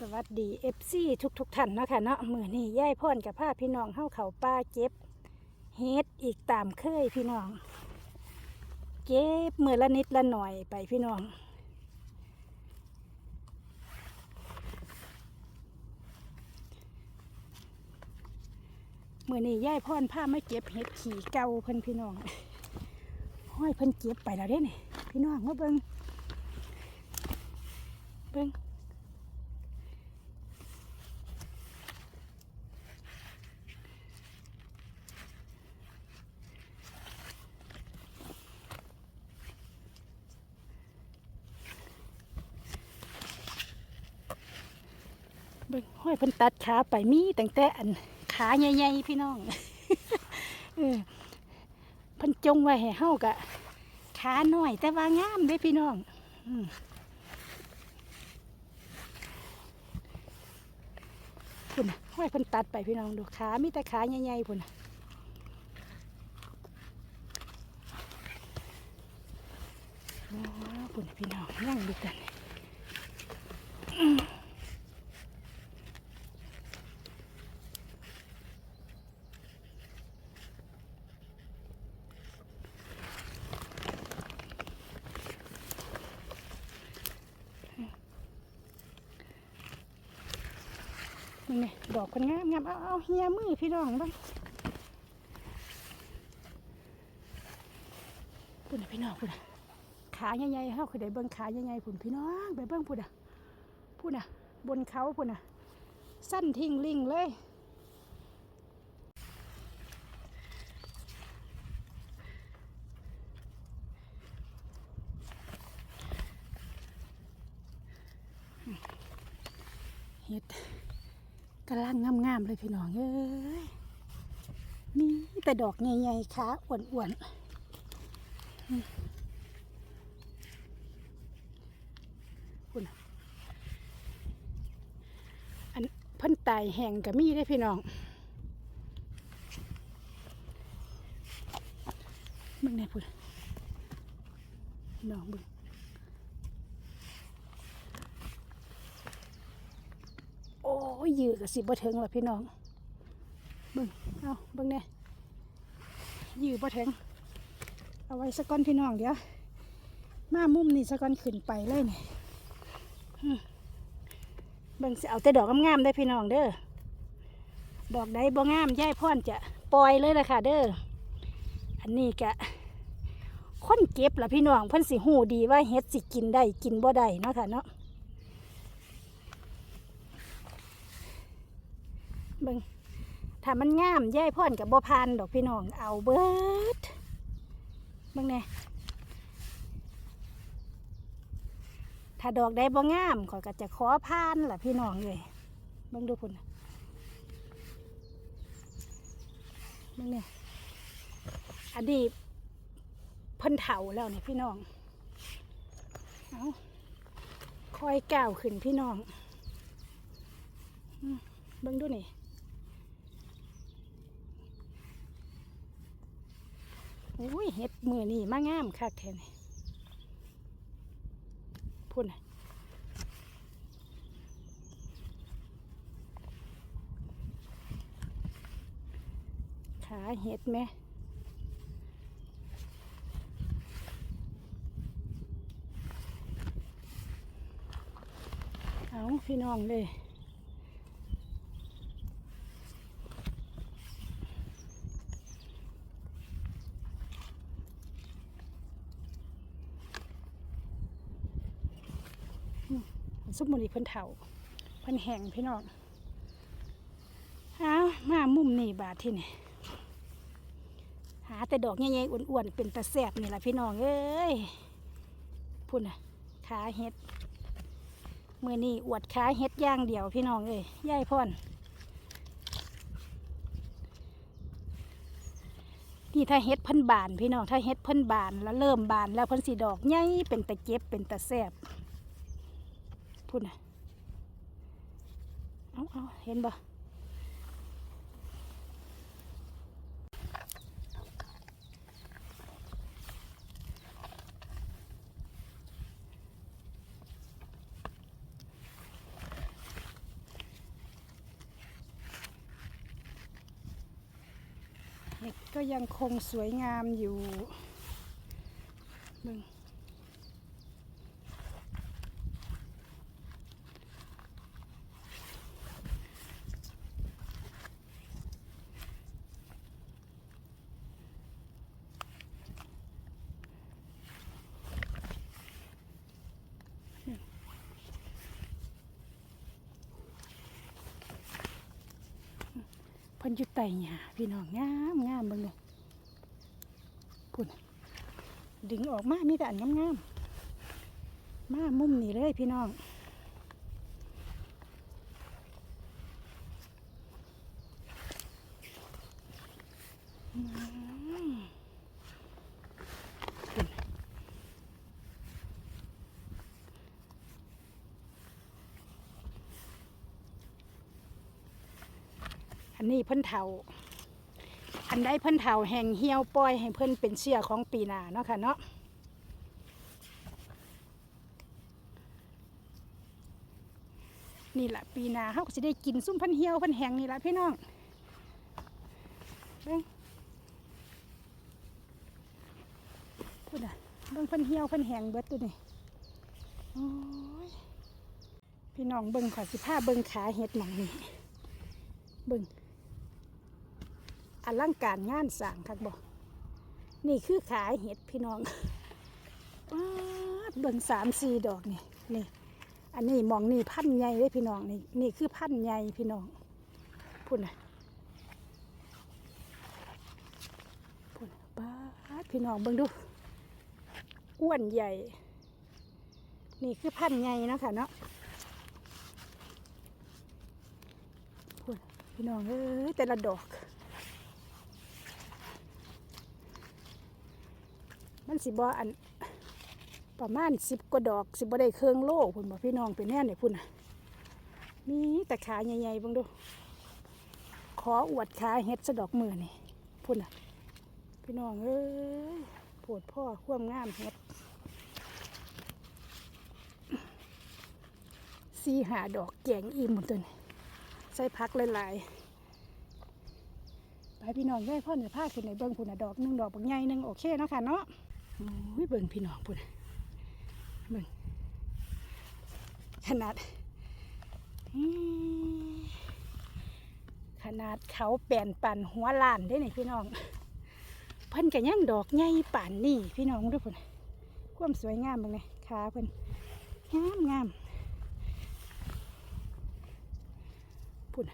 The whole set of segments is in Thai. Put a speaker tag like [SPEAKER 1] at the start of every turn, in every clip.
[SPEAKER 1] สวัสดีเอฟซีทุกทุกๆท่านเนาะค่ะเนาะมือนี้ย่ายพ่อนกับผ้าพี่น้องเข้าเขาป้าเก็บเฮ็ดอีกตามเคยพี่น้อง เก็บมือละนิดละหน่อยไปพี่น้องมือนี้ย่ายพ่อนผ้าไม่เก็บเฮ็ดขี่เก่าเพิ่นพี่น้องห้อยเพิ่นเก็บไปแล้วเด้นี่พี่น้องมาเบิ่งเบิ่ง ห้อยเพิ่นตัดขาไปมีตั้งแต่อันขาใหญ่ๆพี่น้องเออเพิ่นจงไว้ให้เฮากะขาน้อย แต่ว่างามเด้พี่น้องอพุ่นห้อยเพิ่นตัดไปพี่น้องดูขามีแต่ขาใหญ่ๆพุ่นว้าพุ่นพี่น้องนั่งดูกัน นี่ดอกคนงามงามเอาเอาเฮียมือพี่น้องบ้างพุ่นน่ะพี่น้องพุ่นขาใหญ่ๆเฮาคือได้เบิ่งขาใหญ่ๆพุ่นพี่น้องไปเบิ่งพุ่นน่ะพุ่นน่ะ บนเขาพุ่นน่ะ สั้นทิ้งลิงเลยเฮ็ด กำลังงามๆเลยพี่น้องเอ้ยมีแต่ดอกใหญ่ๆขาอ้วนๆอืมพุ่นน่ะอันเพิ่นตายแห้งก็มีได้พี่น้องเบิ่งแน่พุ่นพี่น้องเบิ่ง โอ้ยยืดกับสิบ่ถึงหรอพี่น้องเบิ่งเอาเบิ่งเนี่ยยืดบ่ถึงเอาไว้สักก้อนพี่น้องเดี๋ยวมามุมนี่สักก้อนขึ้นไปเลยนี่อืมเบิ่งสิเอาแต่ดอกงามๆได้พี่น้องเด้อดอกใดบ่งามย่ายพ่อนจะปล่อยเลยละค่ะเด้ออันนี้กะคนเก็บล่ะพี่น้องเพิ่นสิหูดีว่าเฮ็ดสิกินได้กินบ่ได้เนาะค่ะเนาะ เบิ่งถ้ามันงามย่ายพ่อนกับบ่พานดอกพี่น้องเอาเบิดเบิ่งแน่ถ้าดอกใดบ่งามขอยก็จะขอพานล่ะพี่น้องเลยเบิ่งดูพุ่นเบิ่งเนี่ยอดีตเพิ่นเฒ่าแล้วเนี่ยพี่น้องเอาคอยก้าวขึ้นพี่น้องเบิ่งดูนี่ อุ้ยเห็ดมือนี่มางามคักแท้นี่พุ่นะขาเห็ดไหมเอาพี่น้องเลย ซุปมันอีเพิ่นเถาเพิ่นแห้งพี่น้องเอามามุมนี่บาทที่นี่หาแต่ดอกใหญ่ๆอ้วนๆเป็นตะแสบนี่แหละพี่น้องเอ้ยพุ่นน่ะขาเฮ็ดมือนี่อวดขาเฮ็ดย่างเดียวพี่น้องเอ้ยย่ายพ่อนนี่ถ้าเฮ็ดเพิ่นบานพี่น้องถ้าเฮ็ดเพิ่นบานแล้วเริ่มบานแล้วเพิ่นสีดอกใหญ่เป็นตะเก็บเป็นตะแสบ พุ่นอะเอาเอาเห็นบ่เห็ดก็ยังคงสวยงามอยู่มึง พิ่นอยู่ไต่หญ้าพี่น้องงามงามเบิ่งเลยพุ่นดึงออกมามีแต่อันงามๆมามุมนี้เลยพี่น้อง นี้เพิ่นเถาอันใดเพิ่นเถาแห่งเหี่ยวปล่อยให้เพิ่นเป็นเชื่อของปีนาเนาะค่ะเนาะนี่แหละปีนาเขาก็จะได้กินซุ่มพันเหี่ยวพันแห้งนี่แหละพี่น้องเบิ่งพูดอะเบิ่งพันเหี่ยวพันแห้งเบิดตัวนี่โอ้ยพี่น้องเบิ่งขอสิผ้าเบิ่งขาเห็ดหมองนี่เบิ่ง อลังการงานสร้างครับบอกนี่คือขายเห็ดพี่น้องเบิ่งสามสี่ดอกนี่นี่อันนี้หมองนี่พันใหญ่เลยพี่น้องนี่นี่คือพันใหญ่พี่น้องพูดนะพูดป้าดพี่น้องเบิ่งดูอ้วนใหญ่ นี่คือพันใหญ่นะค่ะเนาะพี่น้องเอ้ยแต่ละดอก มันสิบออันประมาณสิบกว่าดอกสิบได้เครื่องโลพุ่นบอกพี่น้องเป็นแน่เนี่ยพุ่นน่ะมีแต่ขาใหญ่ๆบ้างดู ขออวดขาเฮ็ดสะดอกมือนี่พุ่นน่ะพี่น้องเอ้ยปวดพ่อความงามเฮ็ดสีหาดอกแกงอิ่มหมดตัวนี่ใส่พักหลายๆไปพี่น้องย่ายพ่อเนี่ยผ้าขึ้นในเบิ้งพุ่นน่ะดอกหนึ่งดอกบางใหญ่หนึ่งโอเคเนาะค่ะเนาะ โอ้ยเบิ้งพี่น้องพุ่นเบิ้งขนาดขนาดเขาแปลนปั่นหัวล้านได้ไหนพี่น้อง เพิ่นก็ยังดอกใหญ่ป่านนี่พี่น้องดูพุ่นน่ะความสวยงามเบิ่งเลยขาเพิ่นงามงามพุ่น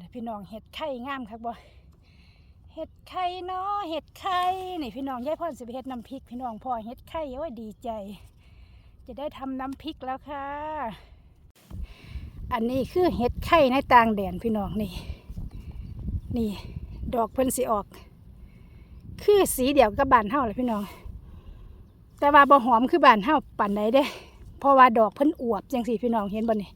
[SPEAKER 1] นพี่น้องเห็ดไข่งามครับบ่เห็ดไข่เนาะเห็ดไข่นี่พี่น้องยายพ่อสิไปเห็ดน้ำพริก พี่น้องพ่อเห็ดไข่โอ้ยดีใจ จะได้ทำน้ำพริกแล้วค่ะ อันนี้คือเห็ดไข่ในต่างแดนพี่น้องนี่ นี่ ดอกเพิ่นสิออก คือสีเดียวกับบานเฮาเลยพี่น้อง แต่ว่าบ่หอมคือบานเฮาปานใดเด้ เพราะว่าดอกเพิ่นอวบจังสิพี่น้องเห็นบ่นี่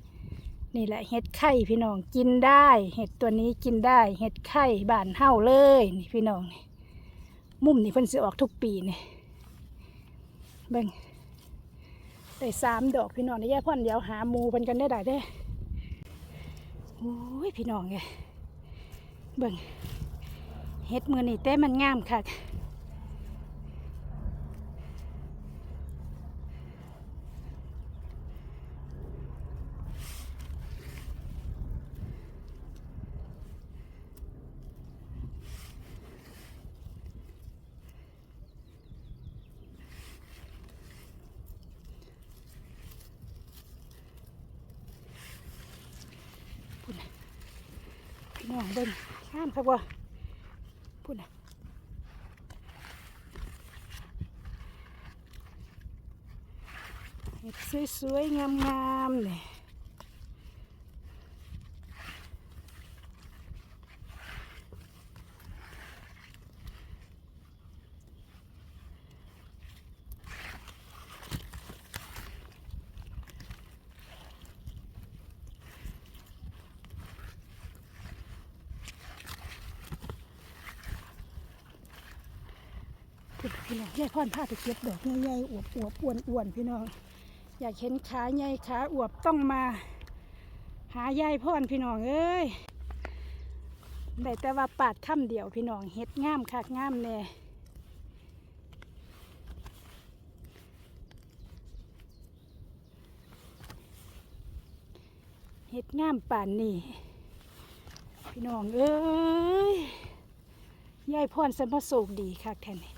[SPEAKER 1] นี่แหละเห็ดไข่พี่น้องกินได้ เห็ดตัวนี้กินได้ เห็ดไข่บานเห่าเลยนี่พี่น้องนี่มุมนี่เพิ่นสิออกทุกปีนี่เบิ่งได้สามดอกพี่น้องนี่ย่พ่อนเดี๋ยวหาหมูเพิ่นกันได้ได้เด้โอ้ยพี่น้องไงเบิ่งเห็ดมือนี่แต่มันงามค่ะ พี่น้องเบิ่งงามครับว่าพูดนะสวยๆงามๆเนี่ย พี่น้องยายพ่อนพาไปเก็บดอกใหญ่ๆอวบๆอ้วนๆพี่น้อง อยากเห็นขาใหญ่ขาอวบต้องมา หายายพ่อนพี่น้องเอ้ยได้แต่ว่าปาดค่ำเดียวพี่น้องเฮ็ดงามคักงามแน่เฮ็ดงามป่านนี่พี่น้องเอ้ยยายพ่อนสันพโศกดีคักแท้นี่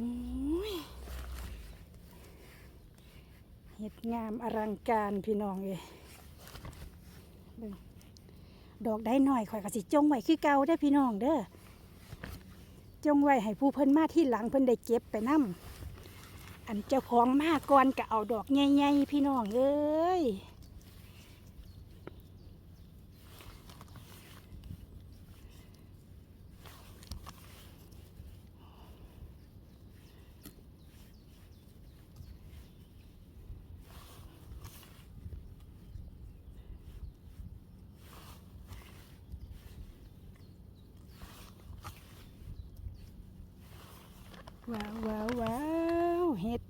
[SPEAKER 1] อ้ยเห็ดงามอลังการพี่น้องเอ้ยดอกได้หน่อยข่อยก็สิจงไว้คือเก่าเด้อพี่น้องเด้อจงไว้ให้ผู้เพิ่นมาที่หลังเพิ่นได้เก็บไปนํอันเจ้าของมาก่อนก็เอาดอกใหญ่ๆพี่น้องเอ้ย ว้าวว้าวว้าวเห็ด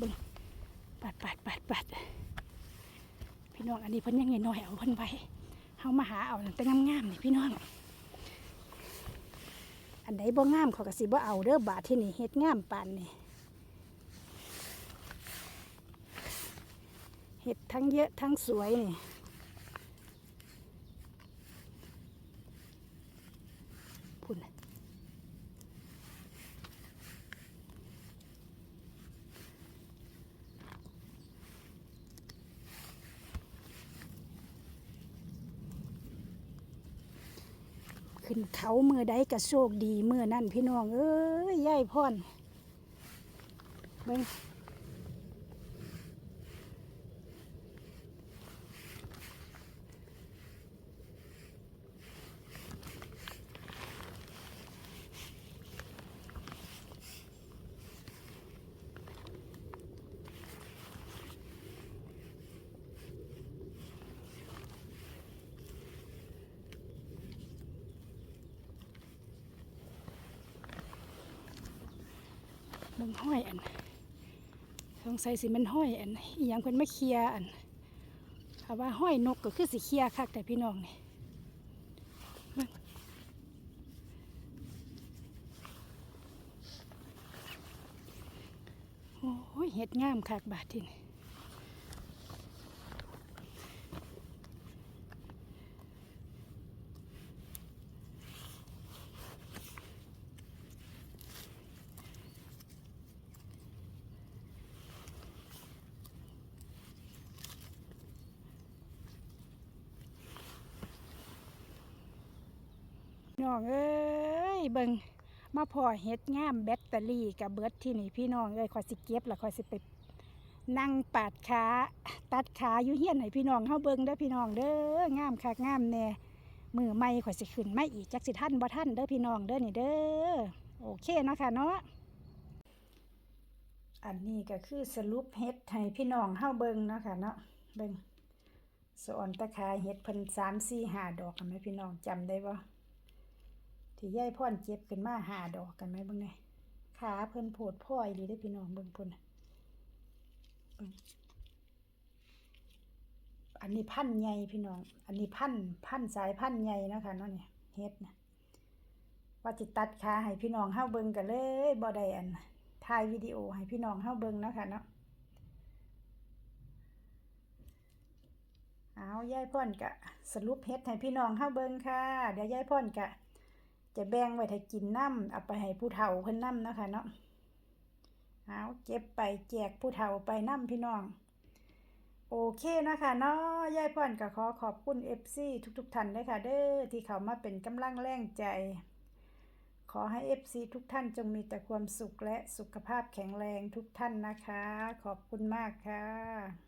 [SPEAKER 1] บิ่งปัดปัดปัดปัดพี่น้องอันนี้เพิ่นยังไงน้อยเอาเพิ่นไว้เฮามาหาเอาแต่งามๆนี่พี่น้อง อันใดบ่งามเขาก็สิบ่เอาเด้อบาทที่นี่เฮ็ดงามปานนี่เฮ็ดทั้งเยอะทั้งสวยนี่น่ะ ขึ้นเขาเมื่อใดก็โชคดีเมื่อนั่นพี่น้องเอ้ยยายพ่อนเบิ่ง งห้อยอันสงสัยสิมันห้อยอันอีหยังเพิ่นมาเคลียอันถ้าว่าห้อยนกก็คือสิเคลียคักแต่พี่น้องนี่โอ้ยเห็ดงามคักบาดทีนี่ น้องเอ้ยเบิงมาพอเฮ็ดงามแบตเตอรี่กับเบิร์ดที่นี่พี่น้องเอ้ยคอยสิเก็บแล้วคอยสิไปนั่งปาดขาตัดขาอยู่เฮียนให้พี่น้องเฮาเบิงเด้อพี่น้องเด้องามคักงามแน่มือใหม่ข่อยสิขึ้นไมาอีกจักสิท่านบ่ท่านเด้อพี่น้องเด้อนี่เด้อโอเคเนาะค่ะเนาะอันนี้ก็คือสรุปเฮ็ดให้พี่น้องเฮาเบิงเนาะค่ะเนาะเบิงสอนตะคาเฮ็ดเพิ่น3 4 5ดอกกันไหมพี่น้องจำได้บ่ ที่ยายพ่อนเจ็บขึ้นมาหาดอกกันไหมเบิ่งไงขาเพิ่นโผดพ่อยดีได้พี่น้องเบิ่งพุ่นเบิ่งอันนี้พันใหญ่พี่น้อง อันนี้พันพันสายพันใหญ่นะคะเนาะเนี่ยเฮ็ดนะว่าจิตัดขาให้พี่น้องเฮาเบิ่งกันเลยบ่ได้อันถ่ายวิดีโอให้พี่น้องเฮาเบิ่งนะค่ะเนาะเอายายพ่อนกะสรุปเฮ็ดให้พี่น้องเฮาเบิ่งค่ะ เดี๋ยวยายพ่อนกะ จะแบ่งไว้ให้กินน้ำเอาไปให้ผู้เฒ่าเพิ่นน้ำนะคะเนาะเอาเก็บไปแจกผู้เฒ่าไปน้ำพี่น้อง โอเคนะคะเนาะยายพ่อนก็ขอขอบคุณ FC ทุกๆท่านด้วยค่ะ เด้อที่เขามาเป็นกำลังแรงใจ ขอให้ FC ทุกท่านจงมีแต่ความสุขและสุขภาพแข็งแรงทุกท่านนะคะ ขอบคุณมากค่ะ